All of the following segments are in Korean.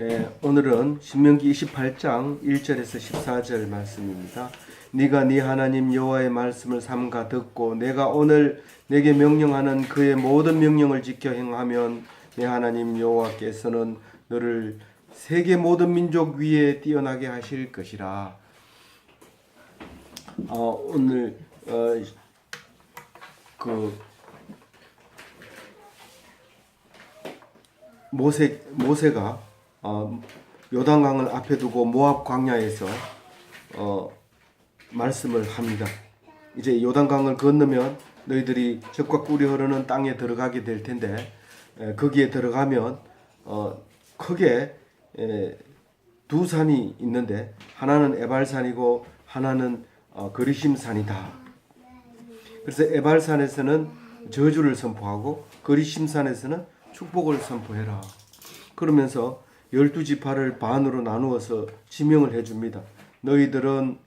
예, 오늘은 신명기 28장 1절에서 14절 말씀입니다. 네가 네 하나님 여호와의 말씀을 삼가 듣고 내가 오늘 내게 명령하는 그의 모든 명령을 지켜 행하면 내 하나님 여호와께서는 너를 세계 모든 민족 위에 뛰어나게 하실 것이라. 어, 오늘 어, 그 모세 모세가 어, 요단강을 앞에 두고 모압 광야에서 어, 말씀을 합니다. 이제 요단강을 건너면 너희들이 적과 꿀이 흐르는 땅에 들어가게 될 텐데 에, 거기에 들어가면 어, 크게 에, 두 산이 있는데 하나는 에발산이고 하나는 어, 거리심산이다. 그래서 에발산에서는 저주를 선포하고 거리심산에서는 축복을 선포해라. 그러면서 열두 지파를 반으로 나누어서 지명을 해줍니다. 너희들은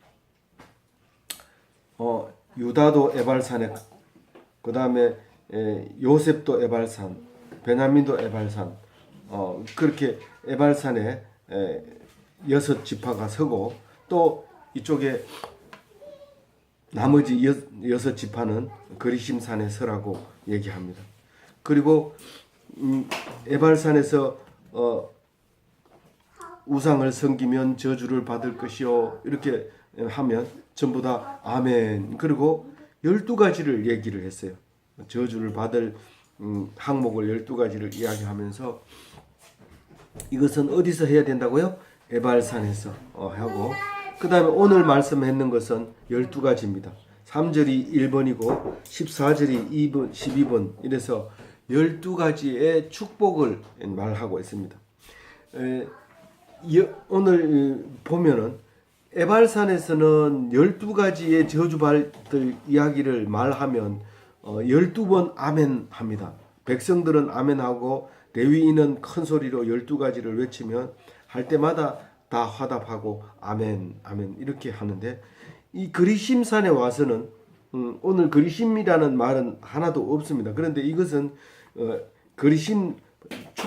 어, 유다도 에발산에 그 다음에 요셉도 에발산, 베냐민도 에발산, 어, 그렇게 에발산에 에, 여섯 지파가 서고 또 이쪽에 나머지 여, 여섯 지파는 그리심산에 서라고 얘기합니다. 그리고 음, 에발산에서 어, 우상을 섬기면 저주를 받을 것이요 이렇게 하면 전부 다 아멘. 그리고 열두 가지를 얘기를 했어요. 저주를 받을 음, 항목을 열두 가지를 이야기하면서 이것은 어디서 해야 된다고요? 에발산에서 어, 하고 그 다음에 오늘 말씀했는 것은 열두 가지입니다. 3절이 1번이고 14절이 2번, 12번 이래서 12가지의 축복을 말하고 있습니다. 에, 여, 오늘 보면은 에발산에서는 12가지의 저주받을 이야기를 말하면 어, 12번 아멘 합니다. 백성들은 아멘하고 레위인은 큰 소리로 12가지를 외치면 할 때마다 다 화답하고 아멘 아멘 이렇게 하는데 이 그리심산에 와서는 음, 오늘 그리심이라는 말은 하나도 없습니다. 그런데 이것은 어, 그리심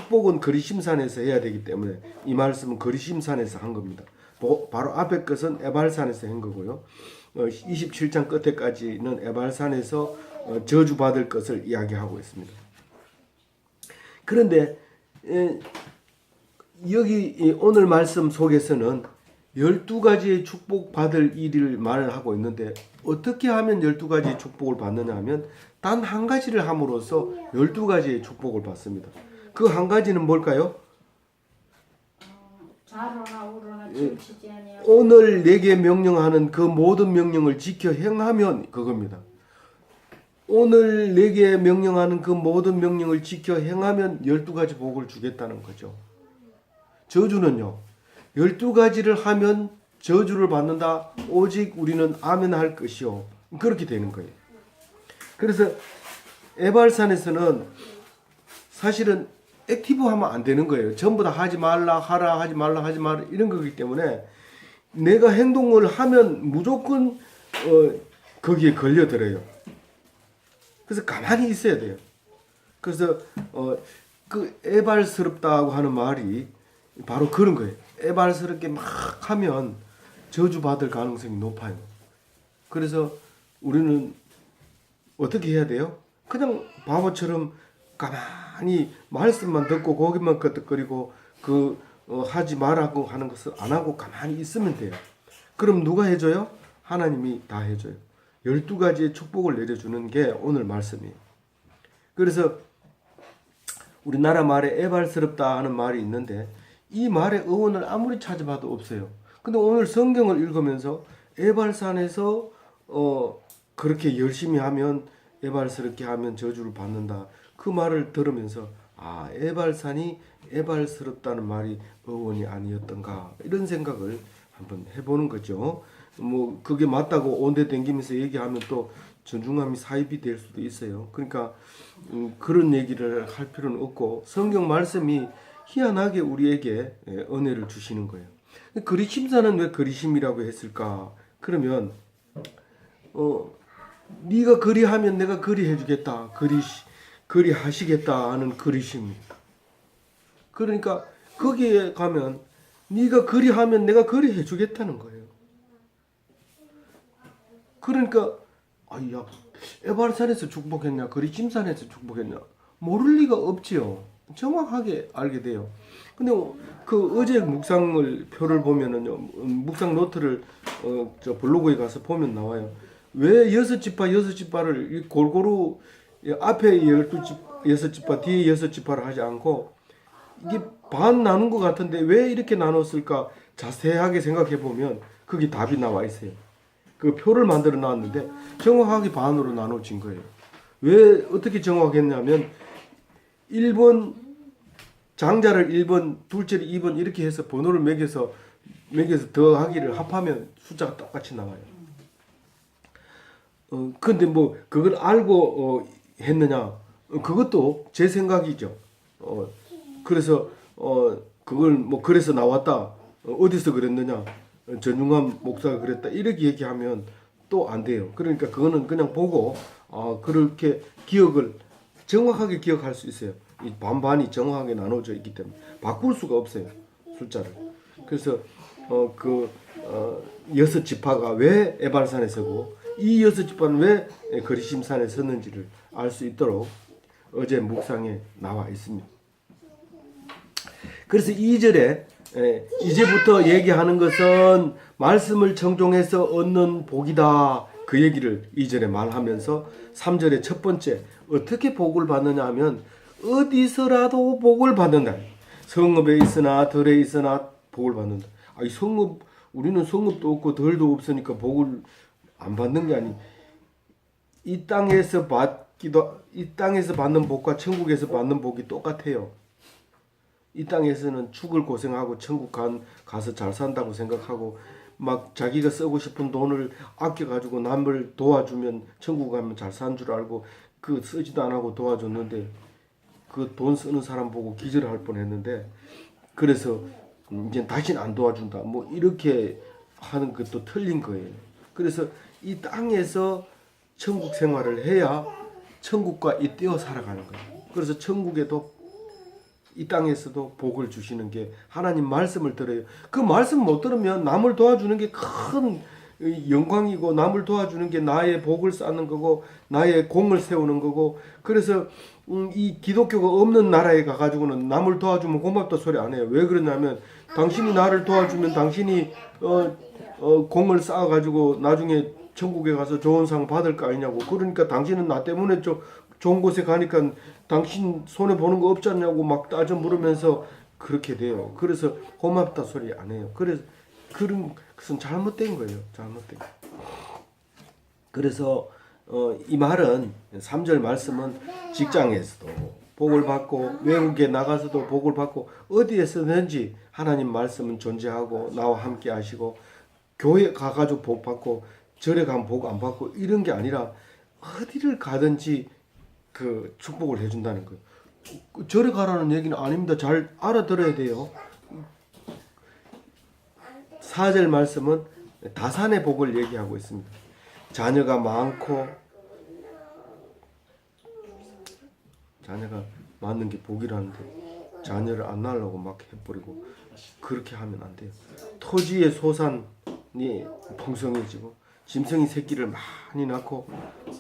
축복은 그리심산에서 해야 되기 때문에 이 말씀은 그리심산에서 한 겁니다. 보- 바로 앞에 것은 에발산에서 한 거고요. 어, 27장 끝에까지는 에발산에서 어, 저주받을 것을 이야기하고 있습니다. 그런데 에, 여기 이 오늘 말씀 속에서는 12가지의 축복 받을 일을 말을 하고 있는데 어떻게 하면 12가지의 축복을 받느냐 하면 단 한 가지를 함으로써 12가지의 축복을 받습니다. 그 한 가지는 뭘까요? 좌로나 우로나 치우치지 아니하고 오늘 내게 명령하는 그 모든 명령을 지켜 행하면 그겁니다. 오늘 내게 명령하는 그 모든 명령을 지켜 행하면 12가지 복을 주겠다는 거죠. 저주는요. 12가지를 하면 저주를 받는다. 오직 우리는 아멘 할 것이요. 그렇게 되는 거예요. 그래서 에발산에서는 사실은 액티브 하면 안 되는 거예요. 전부 다 하지 말라, 하라, 하지 말라, 하지 말라 이런 거기 때문에 내가 행동을 하면 무조건 어, 거기에 걸려들어요. 그래서 가만히 있어야 돼요. 그래서 어, 그 애발스럽다고 하는 말이 바로 그런 거예요. 애발스럽게 막 하면 저주 받을 가능성이 높아요. 그래서 우리는 어떻게 해야 돼요? 그냥 바보처럼 가만히 말씀만 듣고 거기만 끄덕거리고 그 어, 하지 말라고 하는 것을 안 하고 가만히 있으면 돼요. 그럼 누가 해줘요? 하나님이 다 해줘요. 열두 가지의 축복을 내려주는 게 오늘 말씀이에요. 그래서 우리나라 말에 애발스럽다 하는 말이 있는데 이 말의 어원을 아무리 찾아봐도 없어요. 근데 오늘 성경을 읽으면서 애발산에서 어 그렇게 열심히 하면 애발스럽게 하면 저주를 받는다. 그 말을 들으면서 아 애발산이 애발스럽다는 말이 어원이 아니었던가 이런 생각을 한번 해보는 거죠. 뭐 그게 맞다고 온데 댕기면서 얘기하면 또 존중함이 사입이 될 수도 있어요. 그러니까 음, 그런 얘기를 할 필요는 없고 성경 말씀이 희한하게 우리에게 예, 은혜를 주시는 거예요. 그리심사는 왜 그리심이라고 했을까? 그러면 어 네가 그리하면 내가 그리해 주겠다. 그리 그리하시겠다 하는 그리심. 그러니까 거기에 가면 네가 그리 하면 내가 그리 해 주겠다는 거예요. 그러니까 아야 에발산에서 축복했냐 그리심산에서 축복했냐 모를 리가 없지요. 정확하게 알게 돼요. 근데 그 어제 묵상을 표를 보면은요 음, 묵상 노트를 어, 저 블로그에 가서 보면 나와요. 왜 여섯 지파 여섯 지파를 이 골고루 이 앞에 열두 지 여섯 지파 뒤에 여섯 지파를 하지 않고 이게 반 나눈 것 같은데 왜 이렇게 나눴을까 자세하게 생각해 보면 거기 답이 나와 있어요. 그 표를 만들어 놨는데 정확하게 반으로 나눠진 거예요. 왜 어떻게 정확했냐면 1번 장자를 1번, 둘째를 2번 이렇게 해서 번호를 매겨서 매겨서 더하기를 합하면 숫자가 똑같이 나와요. 어 근데 뭐 그걸 알고 어, 했느냐? 어, 그것도 제 생각이죠. 어 그래서 어 그걸 뭐 그래서 나왔다. 어, 어디서 그랬느냐? 어, 전용환 목사가 그랬다. 이렇게 얘기하면 또 안 돼요. 그러니까 그거는 그냥 보고 아 그렇게 기억을 정확하게 기억할 수 있어요. 이 반반이 정확하게 나눠져 있기 때문에 바꿀 수가 없어요 숫자를. 그래서 어그 어, 여섯 지파가 왜 에발산에 서고 이 여섯 지파는 왜 거리심산에 섰는지를 알 수 있도록 어제 묵상에 나와 있습니다. 그래서 2절에 예, 이제부터 얘기하는 것은 말씀을 청종해서 얻는 복이다. 그 얘기를 2절에 말하면서 3절에 첫 번째 어떻게 복을 받느냐 하면 어디서라도 복을 받는다. 성읍에 있으나 덜에 있으나 복을 받는다. 아이 성읍 우리는 성읍도 없고 덜도 없으니까 복을 안 받는 게 아니. 이 땅에서 받 기도 이 땅에서 받는 복과 천국에서 받는 복이 똑같아요. 이 땅에서는 죽을 고생하고 천국 간 가서 잘 산다고 생각하고 막 자기가 쓰고 싶은 돈을 아껴 가지고 남을 도와주면 천국 가면 잘 산 줄 알고 그 쓰지도 안 하고 도와줬는데 그 돈 쓰는 사람 보고 기절할 뻔했는데 그래서 이제 다시는 안 도와준다 뭐 이렇게 하는 것도 틀린 거예요. 그래서 이 땅에서 천국 생활을 해야 천국과 잇대어 살아가는 거예요. 그래서 천국에도 이 땅에서도 복을 주시는 게 하나님 말씀을 들어요. 그 말씀 못 들으면 남을 도와주는 게 큰 영광이고 남을 도와주는 게 나의 복을 쌓는 거고 나의 공을 세우는 거고 그래서 음, 이 기독교가 없는 나라에 가가지고는 남을 도와주면 고맙다 소리 안 해요. 왜 그러냐면 당신이 나를 도와주면 당신이 어, 어, 공을 쌓아가지고 나중에 천국에 가서 좋은 상 받을 거 아니냐고. 그러니까 당신은 나 때문에 좀 좋은 곳에 가니까 당신 손에 보는 거 없지 않냐고 막 따져 물으면서 그렇게 돼요. 그래서 고맙다 소리 안 해요. 그래서 그런 것은 잘못된 거예요. 잘못된 거. 그래서 어, 이 말은 3절 말씀은 직장에서도 복을 받고 외국에 나가서도 복을 받고 어디에서든지 하나님 말씀은 존재하고 나와 함께 하시고 교회 가가지고 복 받고 절에 가면 복 안 받고 이런 게 아니라 어디를 가든지 그 축복을 해준다는 거예요. 그 절에 가라는 얘기는 아닙니다. 잘 알아들어야 돼요. 4절 말씀은 다산의 복을 얘기하고 있습니다. 자녀가 많고 자녀가 많은 게 복이라는데 자녀를 안 낳으려고 막 해버리고 그렇게 하면 안 돼요. 토지의 소산이 풍성해지고 짐승이 새끼를 많이 낳고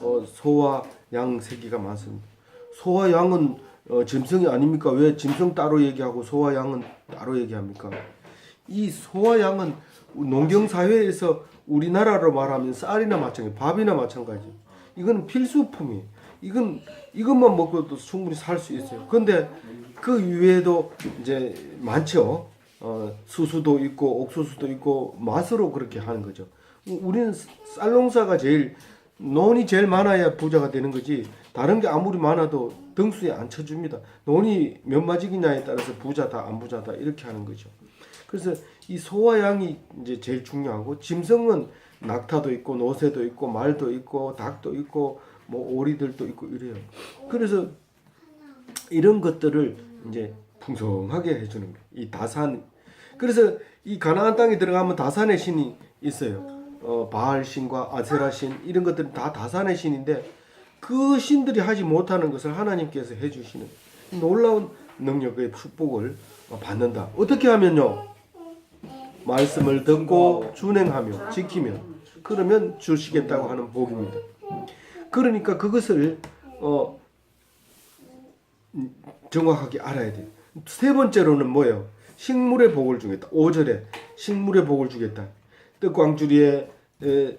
어, 소와 양 새끼가 많습니다. 소와 양은 어, 짐승이 아닙니까? 왜 짐승 따로 얘기하고 소와 양은 따로 얘기합니까? 이 소와 양은 농경 사회에서 우리나라로 말하면 쌀이나 마찬가지, 밥이나 마찬가지. 이건 필수품이. 이건 이것만 먹고도 충분히 살 수 있어요. 근데 그 이외에도 이제 많죠. 어, 수수도 있고 옥수수도 있고 맛으로 그렇게 하는 거죠. 우리는 쌀 농사가 제일 논이 제일 많아야 부자가 되는 거지. 다른 게 아무리 많아도 등수에 안 쳐줍니다. 논이 몇 마지기냐에 따라서 부자다 안 부자다 이렇게 하는 거죠. 그래서 이 소와 양이 이제 제일 중요하고 짐승은 낙타도 있고 노새도 있고 말도 있고 닭도 있고 뭐 오리들도 있고 이래요. 그래서 이런 것들을 이제 풍성하게 해주는 거예요. 이 다산. 그래서 이 가나안 땅에 들어가면 다산의 신이 있어요. 어, 바알 신과 아세라 신 이런 것들은 다 다산의 신인데 그 신들이 하지 못하는 것을 하나님께서 해주시는 놀라운 능력의 축복을 받는다. 어떻게 하면요? 말씀을 듣고 준행하며 지키며 그러면 주시겠다고 하는 복입니다. 그러니까 그것을 어 음, 정확하게 알아야 돼요. 세 번째로는 뭐예요? 식물의 복을 주겠다. 5절에 식물의 복을 주겠다. 떡광주리에 에,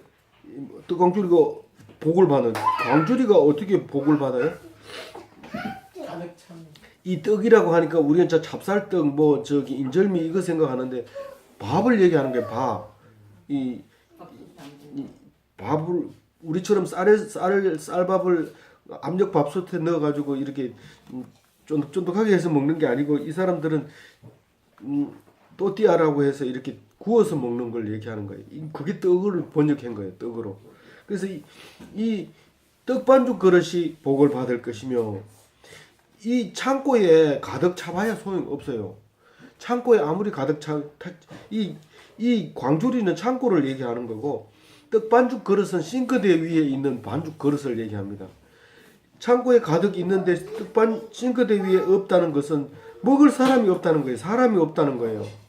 떡광주리가 복을 받는 광주리가 어떻게 복을 받아요? 이 떡이라고 하니까 우리는 저 찹쌀떡 뭐 저기 인절미 이거 생각하는데 밥을 얘기하는 게 밥. 이, 이 밥을 우리처럼 쌀에 쌀을 쌀밥을 압력 밥솥에 넣어 가지고 이렇게 음, 쫀득쫀득하게 해서 먹는 게 아니고 이 사람들은 음, 또띠아라고 해서 이렇게 구워서 먹는 걸 얘기하는 거예요. 이- 그게 떡을 번역한 거예요. 떡으로. 그래서 이, 이 떡반죽 그릇이 복을 받을 것이며 이 창고에 가득 차봐야 소용 없어요. 창고에 아무리 가득 차이이 이 광주리는 창고를 얘기하는 거고 떡 반죽 그릇은 싱크대 위에 있는 반죽 그릇을 얘기합니다. 창고에 가득 있는데 떡반 싱크대 위에 없다는 것은 먹을 사람이 없다는 거예요. 사람이 없다는 거예요.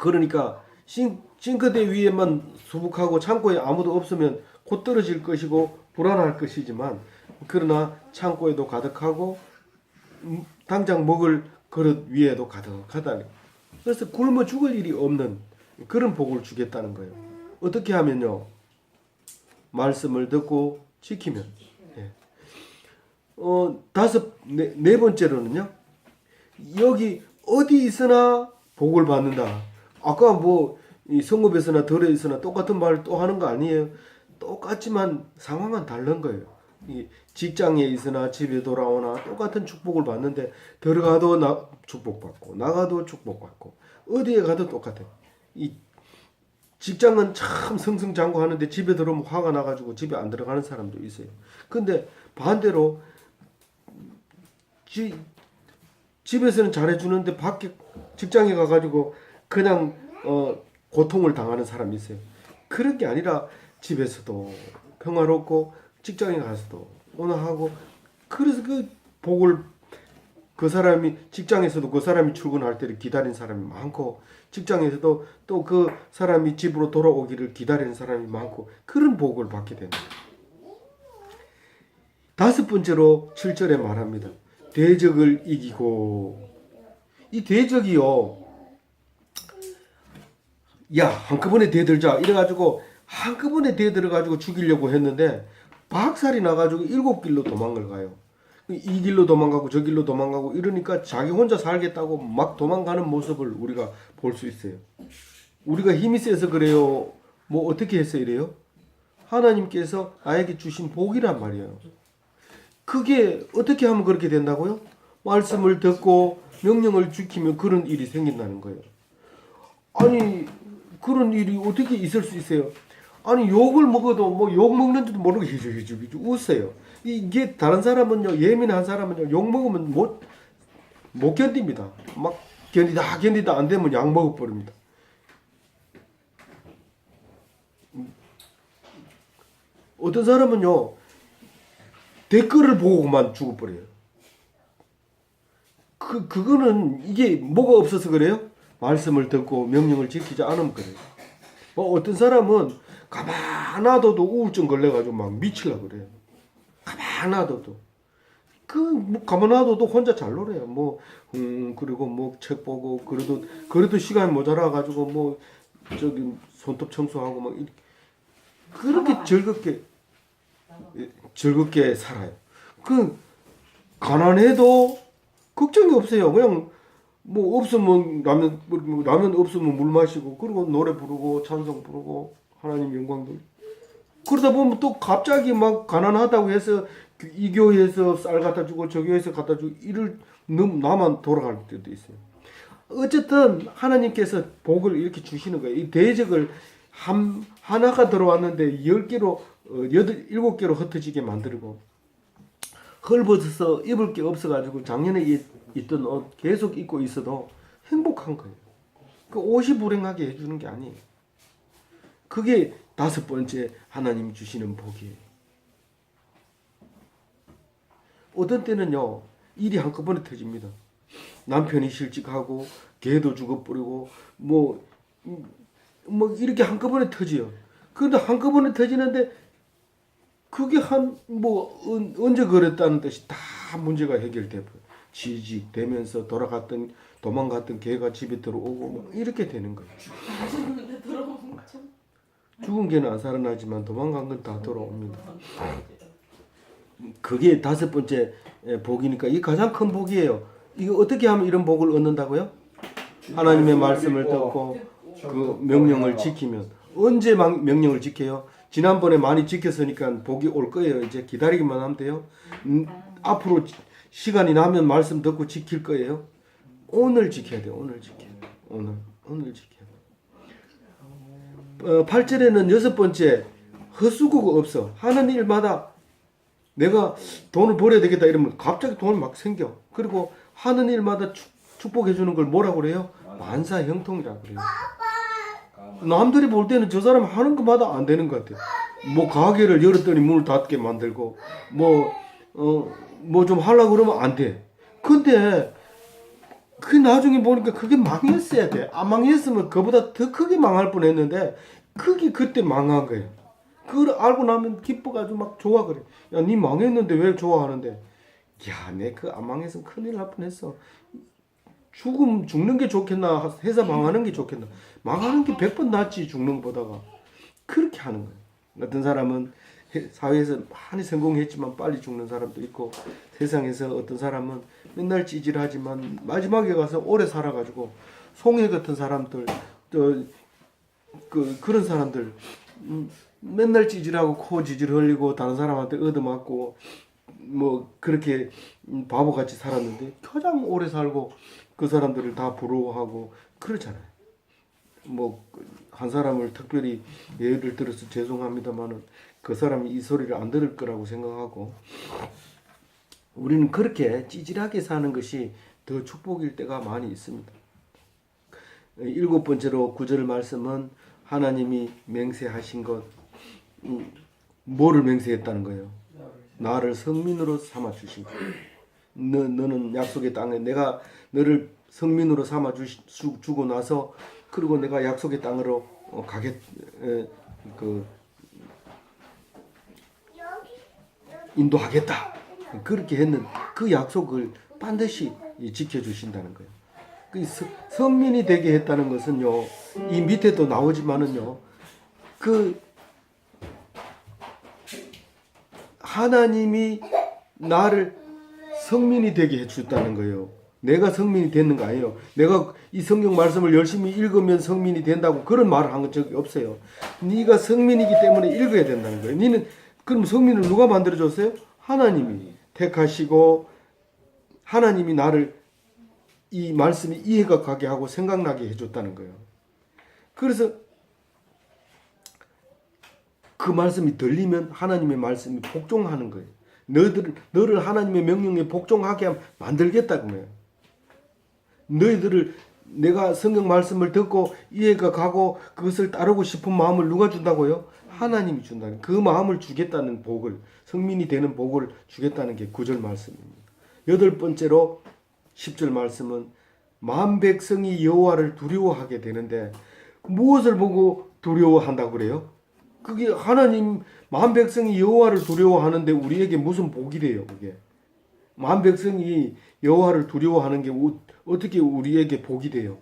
그러니까 싱, 싱크대 위에만 수북하고 창고에 아무도 없으면 곧 떨어질 것이고 불안할 것이지만 그러나 창고에도 가득하고 음, 당장 먹을 그릇 위에도 가득하다는 그래서 굶어 죽을 일이 없는 그런 복을 주겠다는 거예요. 어떻게 하면요? 말씀을 듣고 지키면. 예. 어 다섯 네, 네 번째로는요. 여기 어디 있으나 복을 받는다. 아까 뭐 이 성읍에서나 덜에 있으나 똑같은 말을 또 하는 거 아니에요. 똑같지만 상황은 다른 거예요. 이 직장에 있으나 집에 돌아오나 똑같은 축복을 받는데 들어가도 나 축복받고 나가도 축복받고 어디에 가도 똑같아요. 이 직장은 참 승승장구하는데 집에 들어오면 화가 나가지고 집에 안 들어가는 사람도 있어요. 근데 반대로 지, 집에서는 잘해주는데 밖에 직장에 가가지고 그냥 어, 고통을 당하는 사람이 있어요. 그런 게 아니라 집에서도 평화롭고 직장에 가서도 온화하고 그래서 그 복을 그 사람이 직장에서도 그 사람이 출근할 때를 기다리는 사람이 많고 직장에서도 또 그 사람이 집으로 돌아오기를 기다리는 사람이 많고 그런 복을 받게 됩니다. 다섯 번째로 7절에 말합니다. 대적을 이기고 이 대적이요. 야 한꺼번에 대들자 이래가지고 한꺼번에 대들어가지고 죽이려고 했는데 박살이 나가지고 일곱 길로 도망을 가요. 이 길로 도망가고 저 길로 도망가고 이러니까 자기 혼자 살겠다고 막 도망가는 모습을 우리가 볼 수 있어요. 우리가 힘이 세서 그래요. 뭐 어떻게 해서 이래요? 하나님께서 나에게 주신 복이란 말이에요. 그게 어떻게 하면 그렇게 된다고요? 말씀을 듣고 명령을 지키면 그런 일이 생긴다는 거예요. 아니 그런 일이 어떻게 있을 수 있어요? 아니 욕을 먹어도 뭐 욕 먹는지도 모르고 히죽 히죽 웃어요. 이게 다른 사람은요 예민한 사람은요 욕 먹으면 못 못 견딥니다. 막 견디다 견디다 안 되면 약 먹어 버립니다. 어떤 사람은요 댓글을 보고만 죽어버려요. 그 그거는 이게 뭐가 없어서 그래요? 말씀을 듣고 명령을 지키지 않으면 그래요. 뭐 어떤 사람은 가만 놔둬도 우울증 걸려가지고 막 미칠라 그래요. 가만 놔둬도 그 뭐 가만 놔둬도 혼자 잘 놀아요. 뭐 음, 그리고 뭐 책 보고 그래도 그래도 시간 모자라 가지고 뭐 저기 손톱 청소하고 막 이렇게 그렇게 즐겁게 예, 즐겁게 살아요. 그 가난해도 걱정이 없어요. 그냥 뭐 없으면 라면 뭐 라면 없으면 물 마시고 그리고 노래 부르고 찬송 부르고 하나님 영광 돌. 그러다 보면 또 갑자기 막 가난하다고 해서 그이 교회에서 쌀 갖다 주고 저 교회에서 갖다 주고 이를 넘 나만 돌아갈 때도 있어요. 어쨌든 하나님께서 복을 이렇게 주시는 거예요. 이 대적을 한 하나가 들어왔는데 열 개로 어, 여덟 일곱 개로 흩어지게 만들고 헐벗어서 입을 게 없어가지고 작년에 있- 있던 옷 계속 입고 있어도 행복한 거예요. 그 옷이 불행하게 해주는 게 아니에요. 그게 다섯 번째 하나님 주시는 복이에요. 어떤 때는요, 일이 한꺼번에 터집니다. 남편이 실직하고 개도 죽어버리고 뭐, 음, 뭐 이렇게 한꺼번에 터져요. 그런데 한꺼번에 터지는데 그게 한 뭐 언제 그랬다는 듯이 다 문제가 버려. 취직되면서 돌아갔던 도망갔던 개가 집에 들어오고 뭐 이렇게 되는 거예요. 죽은 개는 안 살아나지만 도망간 건 다 돌아옵니다. 그게 다섯 번째 예, 복이니까 이 가장 큰 복이에요. 이거 어떻게 하면 이런 복을 얻는다고요? 하나님의 말씀을 듣고 그 명령을 지키면 언제 막 명령을 지켜요? 지난번에 많이 지켰으니까 복이 올 거예요. 이제 기다리기만 하면 돼요. 음, 앞으로 지- 시간이 나면 말씀 듣고 지킬 거예요. 오늘 지켜야 돼요. 오늘 지켜야 돼요. 오늘 오늘 지켜야 돼요. 어, 8절에는 여섯 번째 헛수고가 없어. 하는 일마다 내가 돈을 벌어야 되겠다 이러면 갑자기 돈이 막 생겨. 그리고 하는 일마다 축, 축복해 주는 걸 뭐라고 그래요? 만사 형통이라고 그래요. 남들이 볼 때는 저 사람 하는 것마다 안 되는 것 같아요. 뭐 가게를 열었더니 문을 닫게 만들고 뭐 어 뭐 좀 하려고 그러면 안 돼. 근데 그 나중에 보니까 그게 망했어야 돼. 안 망했으면 그보다 더 크게 망할 뻔했는데 그게 그때 망한 거예요. 그걸 알고 나면 기뻐가지고 막 좋아 그래. 야, 니 망했는데 왜 좋아하는데? 야, 내 그 안 망했으면 큰일 날 뻔했어. 죽음 죽는 게 좋겠나 회사 망하는 게 좋겠나 망하는 게 백 번 낫지 죽는 것보다가 그렇게 하는 거예요. 어떤 사람은 해- 사회에서 많이 성공했지만 빨리 죽는 사람도 있고 세상에서 어떤 사람은 맨날 찌질하지만 마지막에 가서 오래 살아가지고 송해 같은 사람들 저그 그런 사람들 음, 맨날 찌질하고 코 지질 흘리고 다른 사람한테 얻어맞고 뭐 그렇게 음, 바보같이 살았는데 가장 오래 살고 그 사람들을 다 부러워하고 그렇잖아요. 뭐 한 사람을 특별히 예를 들어서 죄송합니다만은 그 사람이 이 소리를 안 들을 거라고 생각하고 우리는 그렇게 찌질하게 사는 것이 더 축복일 때가 많이 있습니다. 일곱 번째로 구절 말씀은 하나님이 맹세하신 것 음, 뭐를 맹세했다는 거예요? 나를 성민으로 삼아 주신 것. 너, 너는 약속의 땅에 내가 너를 성민으로 삼아 주, 주, 주고 나서 그리고 내가 약속의 땅으로 어, 가겠 에, 그 인도하겠다 그렇게 했는 그 약속을 반드시 이 지켜주신다는 거예요. 그 서- 선민이 되게 했다는 것은요 이 밑에 또 나오지만은요 그 하나님이 나를 성민이 되게 해줬다는 거예요. 내가 성민이 되는 거 아니에요. 내가 이 성경 말씀을 열심히 읽으면 성민이 된다고 그런 말을 한 적이 없어요. 네가 성민이기 때문에 읽어야 된다는 거예요. 니는 그럼 성민을 누가 만들어 줬어요? 하나님이 택하시고 하나님이 나를 이 말씀이 이해가 가게 하고 생각나게 해줬다는 거예요. 그래서 그 말씀이 들리면 하나님의 말씀이 복종하는 거예요. 너희들 너를 하나님의 명령에 복종하게 함- 만들겠다고 거예요. 너희들을 내가 성경 말씀을 듣고 이해가 가고 그것을 따르고 싶은 마음을 누가 준다고요? 하나님이 준다는 그 마음을 주겠다는 복을 성민이 되는 복을 주겠다는 게 구절 말씀입니다. 여덟 번째로 10절 말씀은 만 백성이 여호와를 두려워하게 되는데 무엇을 보고 두려워한다고 그래요? 그게 하나님 만 백성이 여호와를 두려워하는데 우리에게 무슨 복이 돼요, 그게? 만 백성이 여호와를 두려워하는 게 우- 어떻게 우리에게 복이 돼요?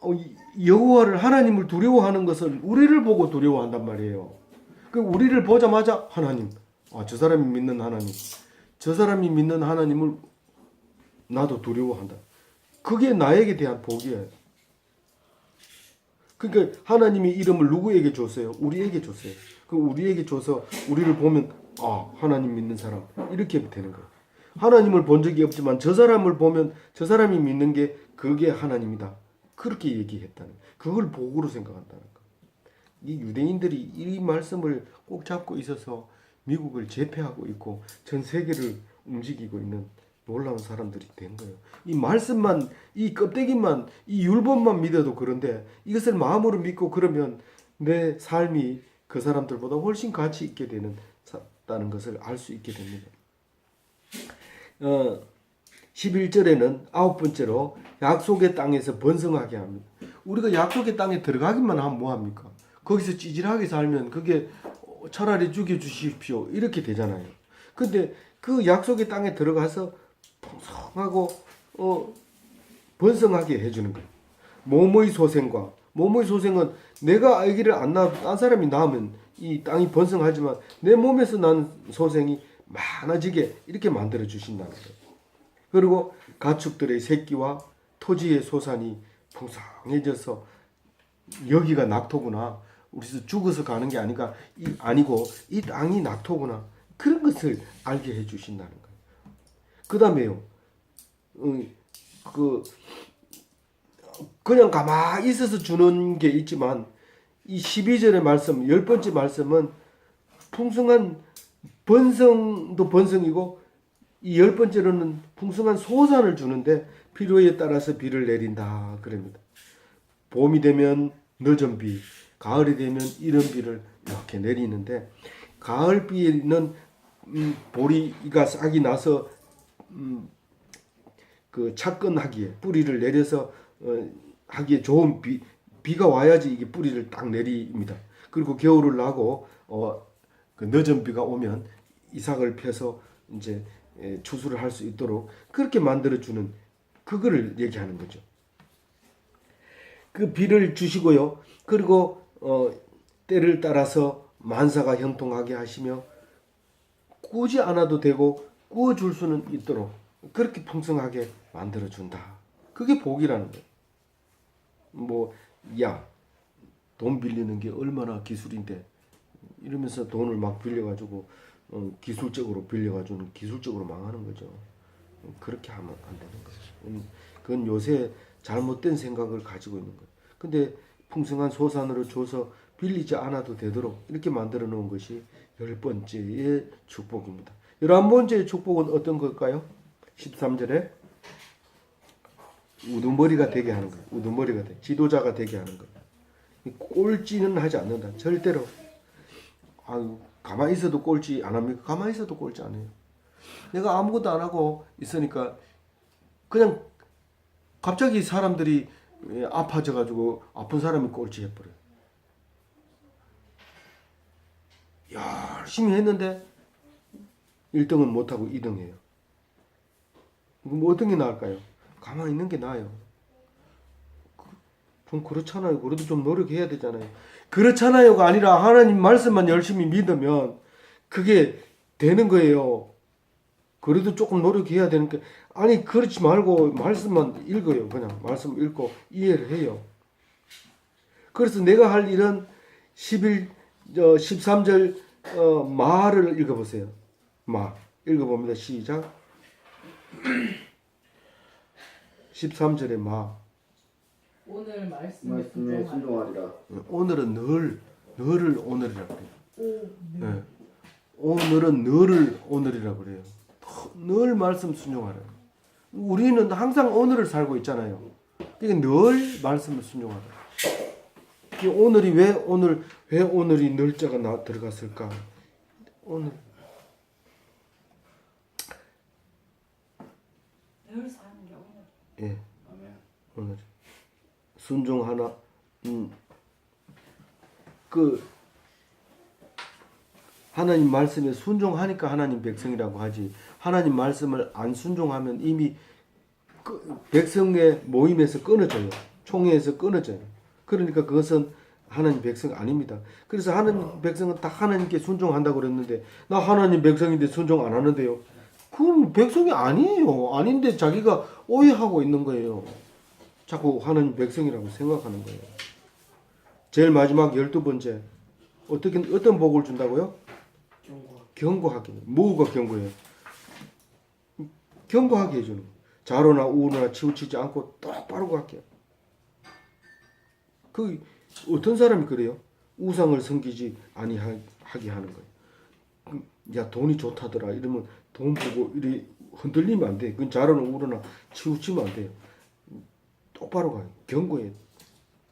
어, 이- 여호와를 하나님을 두려워하는 것은 우리를 보고 두려워한단 말이에요. 그 우리를 보자마자 하나님, 아, 저 사람이 믿는 하나님, 저 사람이 믿는 하나님을 나도 두려워한다. 그게 나에게 대한 복이에요. 그러니까 하나님이 이름을 누구에게 줬어요? 우리에게 줬어요. 그 우리에게 줘서 우리를 보면 아 하나님 믿는 사람 이렇게 되는 거예요. 하나님을 본 적이 없지만 저 사람을 보면 저 사람이 믿는 게 그게 하나님이다. 그렇게 얘기했다는 거예요. 그걸 복으로 생각한다는 거예요. 이 유대인들이 이 말씀을 꼭 잡고 있어서 미국을 제패하고 있고 전 세계를 움직이고 있는 놀라운 사람들이 된 거예요. 이 말씀만 이 껍데기만 이 율법만 믿어도 그런데 이것을 마음으로 믿고 그러면 내 삶이 그 사람들보다 훨씬 가치 있게 되는 다는 것을 알 수 있게 됩니다. 어 11절에는 아홉 번째로 약속의 땅에서 번성하게 합니다. 우리가 약속의 땅에 들어가기만 하면 뭐 합니까? 거기서 찌질하게 살면 그게 차라리 죽여 주십시오. 이렇게 되잖아요. 근데 그 약속의 땅에 들어가서 풍성하고 어 번성하게 해주는 거예요. 모모의 소생과 모모의 소생은 내가 아기를 안 낳아 딴 사람이 낳으면 이 땅이 번성하지만 내 몸에서 난 소생이 많아지게 이렇게 만들어 주신다는 거예요. 그리고 가축들의 새끼와 토지의 소산이 풍성해져서 여기가 낙토구나. 우리서 죽어서 가는 게 아니가 이 아니고 이 땅이 낙토구나. 그런 것을 알게 해 주신다는 거예요. 그다음에요. 음, 그 그냥 가만히 있어서 주는 게 있지만 이 12절의 말씀, 열 번째 말씀은 풍성한 번성도 번성이고 이 열 번째로는 풍성한 소산을 주는데 필요에 따라서 비를 내린다 그럽니다. 봄이 되면 늦은 비, 가을이 되면 이른 비를 이렇게 내리는데 가을 비에는 음, 보리가 싹이 나서 음, 그 차근하기에 뿌리를 내려서 어, 하기에 좋은 비 비가 와야지 이게 뿌리를 딱 내립니다. 그리고 겨울을 나고 어, 그 늦은 비가 오면 이삭을 펴서 이제 에, 추수를 할 수 있도록 그렇게 만들어 주는 그거를 얘기하는 거죠. 그 비를 주시고요. 그리고 어, 때를 따라서 만사가 형통하게 하시며 꾸지 않아도 되고 꾸어 줄 수는 있도록 그렇게 풍성하게 만들어 준다. 그게 복이라는 거예요. 뭐, 야, 돈 빌리는 게 얼마나 기술인데 이러면서 돈을 막 빌려가지고 어, 기술적으로 빌려가지고는 기술적으로 망하는 거죠. 어, 그렇게 하면 안 되는 거죠. 음, 그건 요새 잘못된 생각을 가지고 있는 거예요. 근데 풍성한 소산으로 줘서 빌리지 않아도 되도록 이렇게 만들어 놓은 것이 열 번째의 축복입니다. 열한 번째의 축복은 어떤 걸까요? 13절에 우두머리가 되게 하는 거예요. 우두머리가 돼. 지도자가 되게 하는. 이 꼴찌는 하지 않는다. 절대로. 아유, 가만히 있어도 꼴찌 안 합니까? 가만히 있어도 꼴찌 안 해요. 내가 아무것도 안 하고 있으니까 그냥 갑자기 사람들이 예, 아파져가지고 아픈 사람이 꼴찌 해버려요. 열심히 했는데 1등은 못하고 2등 해요. 그럼 뭐 어떤 게 나을까요? 가만히 있는 게 나아요. 그- 좀 그렇잖아요. 그래도 좀 노력해야 되잖아요. 그렇잖아요가 아니라 하나님 말씀만 열심히 믿으면 그게 되는 거예요. 그래도 조금 노력해야 게 아니 그렇지 말고 말씀만 읽어요. 그냥 말씀 읽고 이해를 해요. 그래서 내가 할 일은 11 어, 13절 어, 마를 읽어보세요. 마 읽어봅니다. 시작. 13절의 마. 오늘 말씀에. 순종하리라. 오늘은 늘 늘을 오늘이라 그래요. 오, 네. 예. 오늘은 늘을 오늘이라 그래요. 늘 말씀 순종하라. 우리는 항상 오늘을 살고 있잖아요. 그러니까 늘 말씀을 순종하라. 이 오늘이 왜 오늘 왜 오늘이 늘자가 나 들어갔을까? 오늘 늘 사는 게 오늘. 예. 오늘 순종하나 음 그 하나님 말씀에 순종하니까 하나님 백성이라고 하지. 하나님 말씀을 안 순종하면 이미 그 백성의 모임에서 끊어져요. 총회에서 끊어져요. 그러니까 그것은 하나님 백성 아닙니다. 그래서 하나님 백성은 다 하나님께 순종한다고 그랬는데 나 하나님 백성인데 순종 안 하는데요 그럼 백성이 아니에요 아닌데 자기가 오해하고 있는 거예요 자꾸 하나님 백성이라고 생각하는 거예요. 제일 마지막 열두 번째 어떻게 어떤 복을 준다고요? 경고하게. 뭐가 경고해요? 경고하게 해주는 거. 자로나 우나 치우치지 않고 똑바로 가게. 그 어떤 사람이 그래요? 우상을 섬기지 아니하게 하는 거예요. 그, 야 돈이 좋다더라 이러면 돈 보고 이리 흔들리면 안 돼. 그건 자로나 우나 치우치면 안 돼요. 똑바로 가요. 경고해.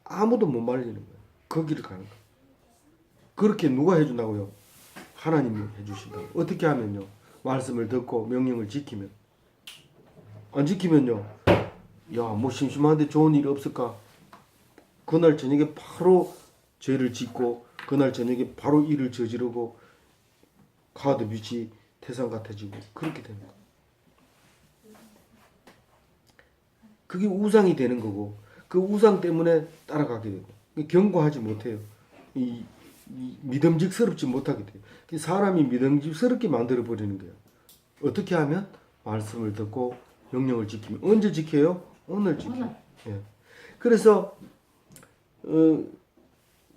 아무도 못 말리는 거예요. 그 길을 가는 거예요. 그렇게 누가 해준다고요? 하나님이 해주신다고. 어떻게 하면요? 말씀을 듣고 명령을 지키면 안 지키면요. 야, 뭐 심심한데 좋은 일 없을까? 그날 저녁에 바로 죄를 짓고 그날 저녁에 바로 일을 저지르고 카드 빛이 태산 같아지고 그렇게 되는 거예요. 그게 우상이 되는 거고 그 우상 때문에 따라가게 되고 경고하지 못해요. 이, 이 믿음직스럽지 못하게 돼요. 그 사람이 믿음직스럽게 만들어 버리는 거예요. 어떻게 하면 말씀을 듣고 명령을 지키면 언제 지켜요? 오늘 지켜. 예. 그래서 어,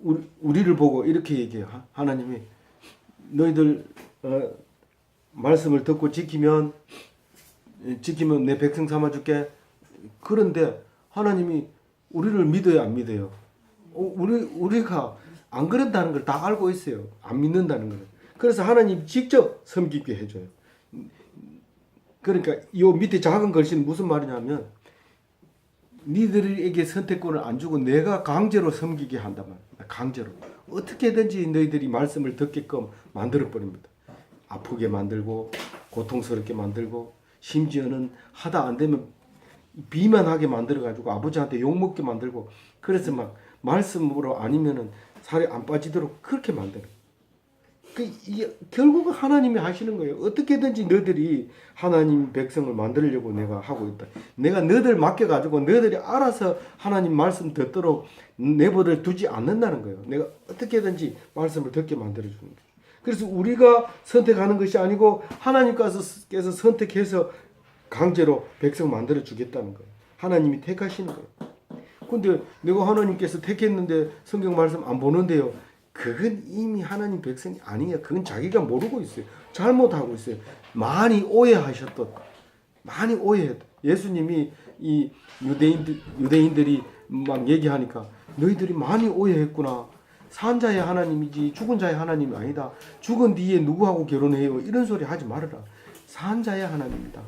우리, 우리를 보고 이렇게 얘기해요. 하- 하나님이 너희들 어, 말씀을 듣고 지키면 예, 지키면 내 백성 삼아 줄게. 그런데 하나님이 우리를 믿어요, 안 믿어요? 어, 우리 우리가 안 그런다는 걸 다 알고 있어요. 안 믿는다는 걸. 그래서 하나님 직접 섬기게 해 줘요. 그러니까 요 밑에 작은 글씨는 무슨 말이냐면 니들에게 선택권을 안 주고 내가 강제로 섬기게 말이야. 강제로. 어떻게든지 너희들이 말씀을 듣게끔 만들어 버립니다. 아프게 만들고 고통스럽게 만들고 심지어는 하다 안 되면 비만하게 만들어 가지고 아버지한테 욕 먹게 만들고 그래서 막 말씀으로 아니면은 살이 안 빠지도록 그렇게 만들어. 그 이, 결국은 하나님이 하시는 거예요. 어떻게든지 너희들이 하나님 백성을 만들려고 내가 하고 있다. 내가 너희들 맡겨 가지고 너희들이 알아서 하나님 말씀 듣도록 내버려 두지 않는다는 거예요. 내가 어떻게든지 말씀을 듣게 만들어 주는 거예요. 그래서 우리가 선택하는 것이 아니고 하나님께서 선택해서 강제로 백성 만들어 주겠다는 거예요. 하나님이 택하시는 거예요. 근데 내가 하나님께서 택했는데 성경 말씀 안 보는데요. 그건 이미 하나님 백성이 아니에요. 그건 자기가 모르고 있어요. 잘못하고 있어요. 많이 오해하셨던, 많이 오해했. 예수님이 이 유대인들 유대인들이 막 얘기하니까 너희들이 많이 오해했구나. 산 자의 하나님이지 죽은 자의 하나님이 아니다. 죽은 뒤에 누구하고 결혼해요? 이런 소리 하지 말아라. 산 자의 하나님이다.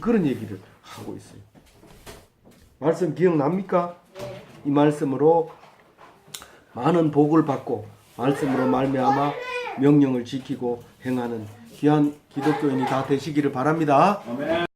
그런 얘기를 하고 있어요. 말씀 기억납니까? 이 말씀으로 많은 복을 받고 말씀으로 말미암아 명령을 지키고 행하는 귀한 기독교인이 다 되시기를 바랍니다.